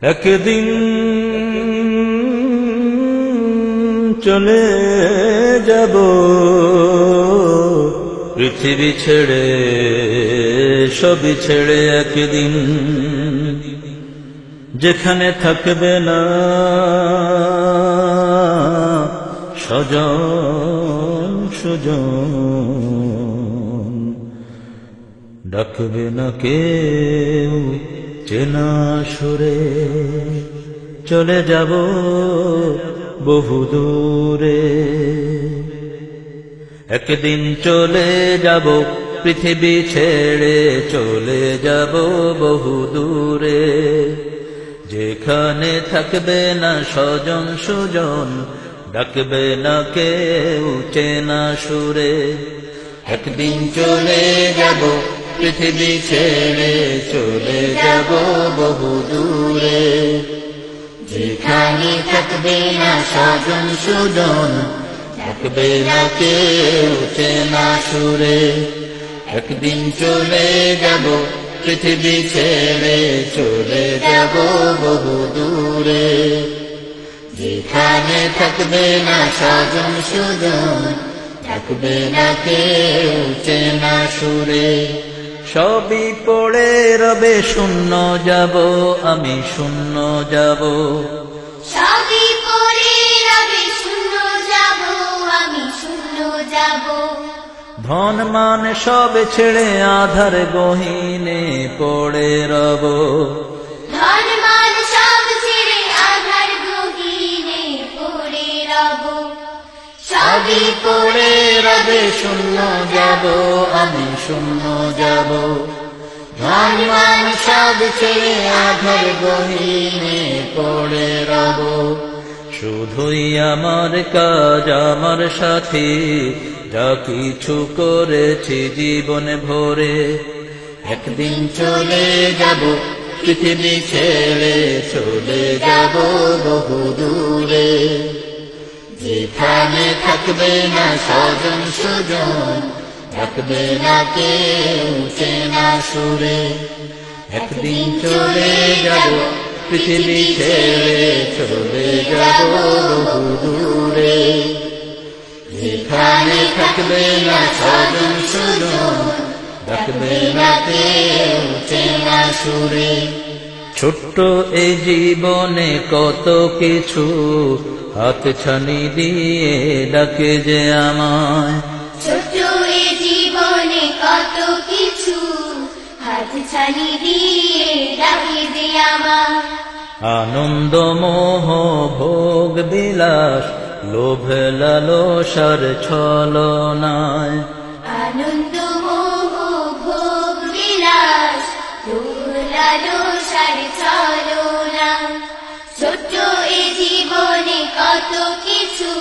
একদিন চলে যাব। পৃথিবী ছেড়ে, সবই ছেড়ে একদিন। যেখানে থাকবে না সজন সুজন। ডাকবে না কেউ চেনা সুরে, চলে যাব বহু দূরে। একদিন চলে যাব, পৃথিবী ছেড়ে চলে যাব বহু দূরে। যেখানে থাকবে না স্বজন সুজন, ডাকবে না কেউ চেনা সুরে। একদিন চলে যাব পৃথিবী ছেড়ে চলে যাব বহু দূরে। যেখানে থাকবে না স্বজন সুজন, থাকবে না কেউ চেনা সুরে। একদিন চলে যাব, পৃথিবী ছেড়ে চলে যাব বহু দূরে। যেখানে থাকবে না স্বজন সুজন, থাকবে না কেউ চেনা সুরে। সবই পড়ে রবে শূন্য যাব আমি শূন্য যাব। সবই পড়ে রবে শূন্য যাব আমি শূন্য যাব। ধন মান সব ছেড়ে আধার গহীনে পড়ে রব। সবই পড়ে রবে শূন্য যাব আমি শূন্য যাব। ধন মান সব ছেড়ে আধার গহীনে পড়ে রব। শুধুই আমার কাজ আমার সাথে যা কিছু করেছি জীবন ভরে। একদিন চলে যাব পৃথিবী ছেড়ে চলে যাব বহু দূরে যেখানে থাকবে না স্বজন সুজন, থাকবে না কেউ চেনা সুরে। একদিন চলে যাব, পৃথিবী ছেড়ে চলে যাব বহু দূরে। যেখানে থাকবে না স্বজন সুজন, থাকবে না কেউ চেনা সুরে। ছোট্ট এই জীবনে কত কিছু হাত ছানি দিয়ে ডাকে যে আমায়। ছোট্ট এ জীবনে কত কিছু হাত ছানি দিয়ে ডাকে দে আমার আনন্দ মোহ ভোগ বিলাস লোভ লালসার ছলনায়। ছোট্ট এ জীবনে কত কিছু।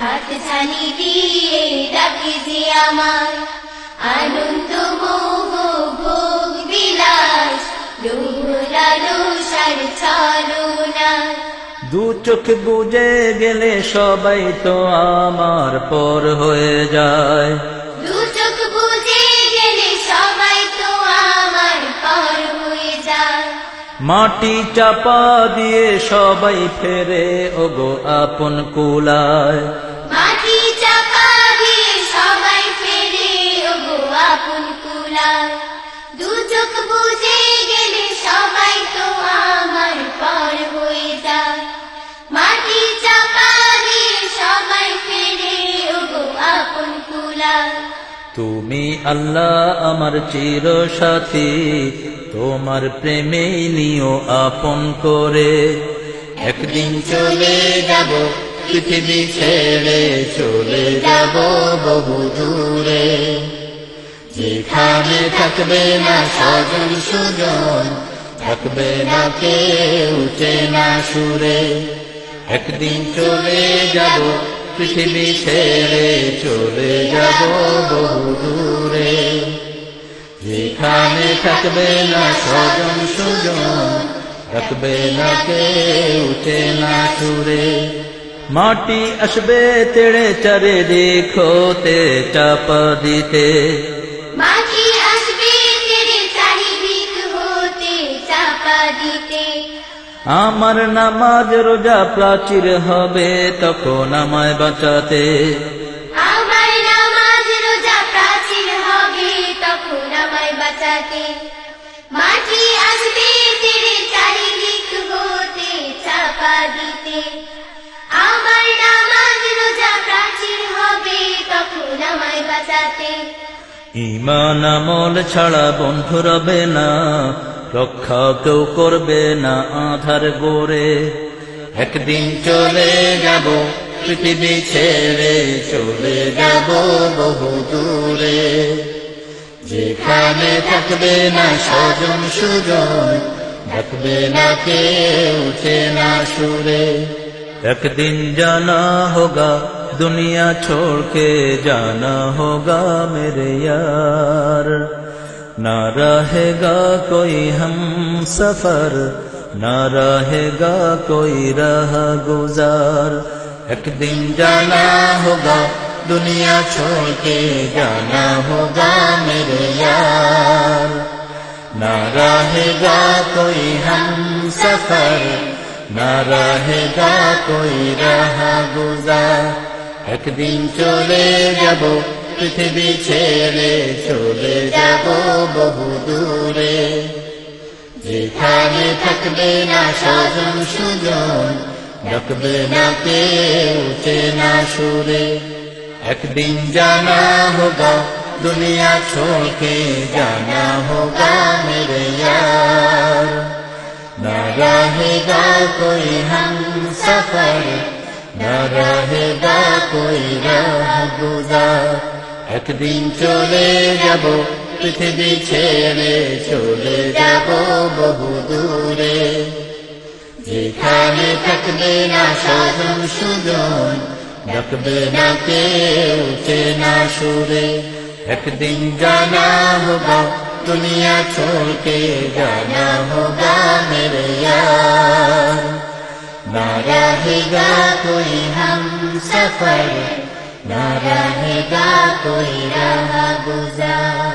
হাত ছানি দিয়ে ডাকে যে আমার আনন্দ মোহ, ভোগ, বিলাস। দোলালো সার চলো দু চোখ বুঝে গেলে সবাই তো আমার পর হয়ে যায়। মাটি চাপা দিয়ে সবাই ফেরে ওগো আপন কুলায়। মাটি চাপা দিয়ে সবাই ফেরে ওগো আপন কুলায়। দু চোখ বুঝে গেলে সবাই তো আমার পর হয়ে যায়। মাটি চাপা দিয়ে সবাই ফেরে ওগো আপন কুলায়। তুমি আল্লাহ আমার চির সাথী তোমার প্রেমে নিও আপন করে। একদিন চলে যাব, পৃথিবী ছেড়ে চলে যাব বহু দূরে। যেখানে থাকবে না স্বজন সুজন, থাকবে না কেউ চেনা সুরে। একদিন চলে যাব, পৃথিবী ছেড়ে চলে যাব বহু দূরে। থাকবে না স্বজন সুজন থাকবে না কেউ চেনা সুরে মাটি আসবে তেড়ে চারে দেখোতে চাপা দিতে। মাটি আসবে তেরে চারিদিক হতে চাপা দিতে। আমার নামাজ রোজা প্রাচীর হবে তখন আমায় বাঁচাতে। মাটি আসবে চারিদিক হতে চাপা দিতে। আমার নামাজ রোজা হবে, তখন আমায় বাঁচাতে। ইমান আমল ছাড়া বন্ধু রবে না, রক্ষা কেউ করবে না আধার গোরে একদিন চলে যাব, পৃথিবী ছেড়ে চলে যাব বহু দূরে। যেখানে থাকবে না স্বজন সুজন থাকবে না কেউ চেনা সুরে একদিন জানা হোগা दुनिया छोड़ के जाना होगा मेरे यार ना रहेगा कोई हम सफर ना रहेगा कोई राह गुजार एक दिन जाना होगा दुनिया छोड़ के जाना होगा मेरे यार ना रहेगा कोई हम सफर ना रहेगा कोई राह गुजार একদিন চলে যাব পৃথিবী ছেড়ে চলে যাব বহু দূরে যেখানে থাকবে না স্বজন সুজন ডাকবে না কেউ চেনা সুরে একদিন জানা হোগা দুনিয়া छोड़ के जाना होगा मेरे यार ना रहेगा कोई हम सफर न रहेगा कोई राह गुजार একদিন চলে যাব পৃথিবী ছেড়ে চলে যাব বহু দূরে যেখানে থাকবে না স্বজন সুজন ডাকবে না কেউ চেনা সুরে একদিন জানা হোগা দুনিয়া छोड़ के जाना होगा मेरे यार ना रहेगा कोई हम सफर ना रहेगा कोई राह गुजार